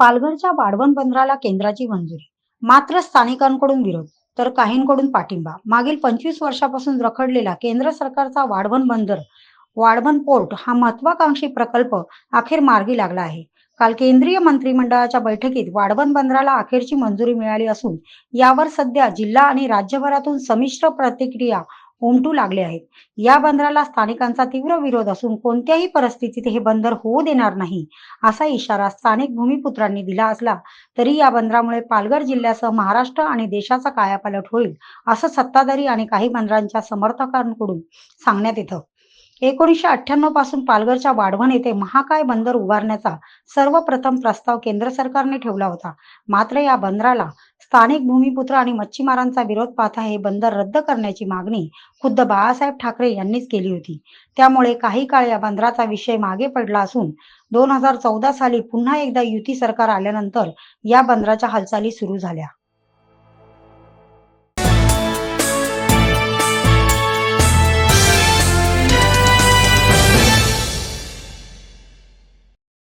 पालघरच्या वाढवण बंदराला केंद्राची मंजुरी. मात्र स्थानिकांकडून विरोध तर काहींकडून पाठिंबा. मागील पंचवीस वर्षापासून रखडलेला केंद्र सरकारचा वाढवण बंदर वाढवण पोर्ट हा महत्वाकांक्षी प्रकल्प अखेर मार्गी लागला आहे. काल केंद्रीय मंत्रिमंडळाच्या बैठकीत वाढवण बंदराला अखेरची मंजुरी मिळाली असून यावर सध्या जिल्हा आणि राज्यभरातून संमिश्र प्रतिक्रिया उमटू लागले आहेत. या बंदराला स्थानिकांचा तीव्र विरोध असून कोणत्याही परिस्थितीत हे बंदर होऊ देणार नाही असा इशारा स्थानिक भूमिपुत्रांनी दिला असला तरी या बंदरामुळे पालघर जिल्ह्यासह महाराष्ट्र आणि देशाचा कायापालट होईल असं सत्ताधारी आणि काही बंदरांच्या समर्थकांकडून सांगण्यात येतं. एकोणीसशे अठ्ठ्याण्णवपासून पालघरच्या वाढवण येथे महाकाय बंदर उभारण्याचा सर्वप्रथम प्रस्ताव केंद्र सरकारने ठेवला होता. मात्र या बंदराला स्थानिक भूमिपुत्र आणि मच्छीमारांचा विरोध पाहता हे बंदर रद्द करण्याची मागणी खुद्द बाळासाहेब ठाकरे यांनीच केली होती. त्यामुळे काही काळ या बंदराचा विषय मागे पडला असून दोन हजार चौदा साली पुन्हा एकदा युती सरकार आल्यानंतर या बंदराच्या हालचाली सुरू झाल्या.